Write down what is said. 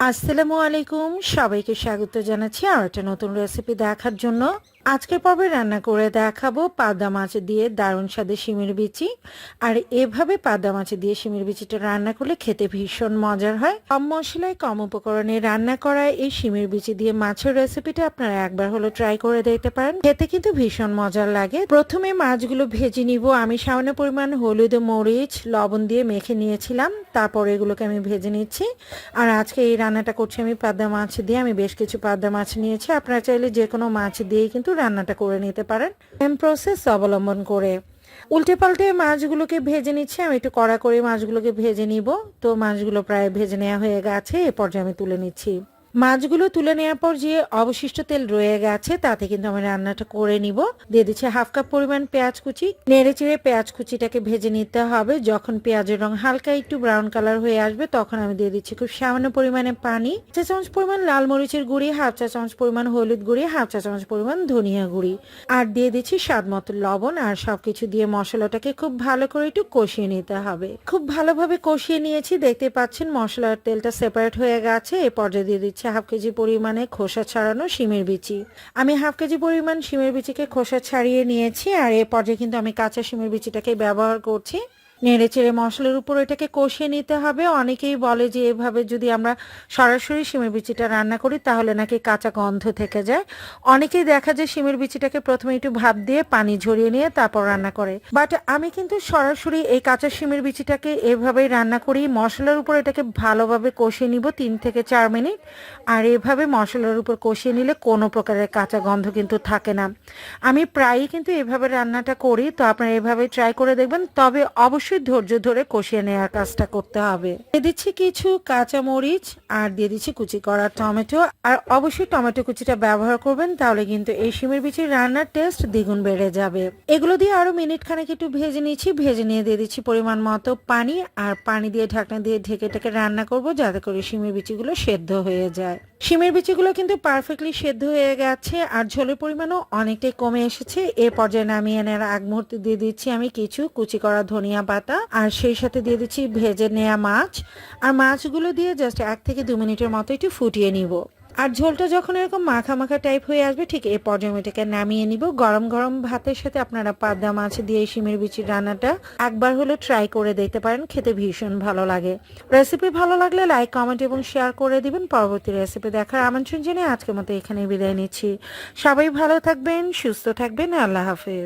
আসসালামু আলাইকুম। সবাইকে স্বাগত জানাচ্ছি আর একটা নতুন রেসিপি দেখার জন্য। আজকের পর্বে রান্না করে দেখাবো পাদা মাছ দিয়ে দারুণ স্বাদে শিমের বিচি। আর এভাবে পাদা মাছ দিয়ে শিমের বিচিটা রান্না করলে খেতে ভীষণ মজার হয়। কম মশলায়, কম উপকরণে রান্না করা এই শিমের বিচি দিয়ে মাছের রেসিপিটা আপনারা একবার হলো ট্রাই করে দেখতে পারেন। খেতে কিন্তু ভীষণ মজার লাগে। প্রথমে মাছগুলো ভেজে নিব। আমি সামান্য পরিমাণ হলুদ, মরিচ, লবণ দিয়ে মেখে নিয়েছিলাম। তারপর এগুলোকে আমি ভেজে নিচ্ছি। আর আজকে এই রান্নাটা করছি আমি পাবদা মাছ দিয়ে। আমি বেশ কিছু পাবদা মাছ নিয়েছি। আপনারা চাইলে যে কোনো মাছ দিয়েই কিন্তু রান্নাটা করে নিতে পারেন। সেম প্রসেস অবলম্বন করে। উল্টে পাল্টে মাছগুলোকে ভেজে নিচ্ছি। আমি একটু কড়া করে মাছগুলোকে ভেজে নিব। তো মাছগুলো প্রায় ভেজে নেওয়া হয়ে গেছে। এ পর্যায়ে আমি তুলে নিচ্ছি। মাছগুলো তুলে নেওয়ার পর যে অবশিষ্ট তেল রয়ে গেছে, তাতে কিন্তু আমি রান্নাটা করে নিব। দিয়ে দিচ্ছি হাফ কাপ পরিমাণ পেঁয়াজ কুচি। নেড়ে চেড়ে পেঁয়াজ কুচিটাকে ভেজে নিতে হবে। যখন পেঁয়াজের রং হালকা একটু ব্রাউন কালার হয়ে আসবে, তখন আমি দিয়ে দিচ্ছি খুব সামান্য পরিমাণে পানি। চা চামচ পরিমাণ লাল মরিচের গুঁড়ি, হাফ চা চামচ পরিমাণ হলুদ গুঁড়ি, হাফ চা চামচ পরিমাণ ধনিয়া গুঁড়ি। আর দিয়ে দিচ্ছি স্বাদ মতো লবণ আর সবকিছু দিয়ে মশলাটাকে খুব ভালো করে একটু কষিয়ে নিতে হবে। খুব ভালোভাবে কষিয়ে নিয়েছি, দেখতে পাচ্ছেন মশলার তেলটা সেপারেট হয়ে গেছে। এ পর্যায়ে দিয়ে দিচ্ছি হাফ কেজি পরিমাণে খোসা ছাড়ানো শিমের বিচি। আমি হাফ কেজি পরিমাণ শিমের বিচিকে খোসা ছাড়িয়ে নিয়েছি আর এ পর্যায়ে কিন্তু আমি কাঁচা শিমের বিচিটাকে ব্যবহার করছি নেড়ে চেড়ে মশলার উপর এটাকে কষিয়ে নিতে হবে। অনেকেই বলে যে এভাবে যদি আমরা সরাসরি শিমের বিচিটা রান্না করি, তাহলে নাকি কাঁচা গন্ধ থেকে যায়। অনেকেই দেখা যায় শিমের বিচিটাকে প্রথমে একটু ভাপ দিয়ে পানি ঝরিয়ে নিয়ে তারপর রান্না করে। বাট আমি কিন্তু সরাসরি এই কাঁচা শিমের বিচিটাকে এভাবেই রান্না করি। মশলার উপর এটাকে ভালোভাবে কষিয়ে নিব তিন থেকে চার মিনিট। আর এভাবে মশলার উপর কষিয়ে নিলে কোনো প্রকারের কাঁচা গন্ধ কিন্তু থাকে না। আমি প্রায়ই কিন্তু এভাবে রান্নাটা করি, তো আপনারা এভাবে ট্রাই করে দেখবেন। তবে অবশ্যই ধৈর্য ধরে কষিয়ে নেওয়ার কাজটা করতে হবে। দিয়ে দিচ্ছি কিছু কাঁচা মরিচ আর দিয়ে দিচ্ছি কুচি করা টমেটো। আর অবশ্যই টমেটো কুচিটা ব্যবহার করবেন, তাহলে কিন্তু এই শিমের বিচির রান্নার টেস্ট দ্বিগুণ বেড়ে যাবে। এগুলো দিয়ে আরও মিনিট খানেক একটু ভেজে নিচ্ছি, ভেজে নিয়ে দিয়ে দিচ্ছি পরিমাণ মতো পানি। আর পানি দিয়ে ঢাকনা দিয়ে ঢেকে ঢেকে রান্না করব, যাতে করে শিমের বিচিগুলো সেদ্ধ হয়ে যায়। শিমের বিচিগুলো কিন্তু পারফেক্টলি সেদ্ধ হয়ে গেছে আর ঝোলের পরিমাণও অনেকটাই কমে এসেছে। এ পর্যায়ে নামিয়ে নেওয়ার আগ মুহূর্তে দিয়ে দিচ্ছি আমি কিছু কুচি করা ধনিয়া পাতা আর সেই সাথে দিয়ে দিচ্ছি ভেজে নেওয়া মাছ। আর মাছগুলো দিয়ে জাস্ট এক থেকে দু মিনিটের মতো একটু ফুটিয়ে নিব। আর ঝোলটা যখন এরকম মাখা মাখা টাইপ হয়ে আসবে, ঠিক এই পর্যায়ে এটাকে নামিয়ে নিব। গরম গরম ভাতের সাথে আপনারা পাবদা মাছ দিয়ে শিমের বিচির রান্নাটা একবার হলে ট্রাই করে দেখতে পারেন, খেতে ভীষণ ভালো লাগে। রেসিপি ভালো লাগলে লাইক কমেন্ট এবং শেয়ার করে দিবেন। পরবর্তী রেসিপি দেখার আমন্ত্রণ জেনে আজকের মতো এখানে বিদায় নিচ্ছি। সবাই ভালো থাকবেন, সুস্থ থাকবেন, আল্লাহ হাফেজ।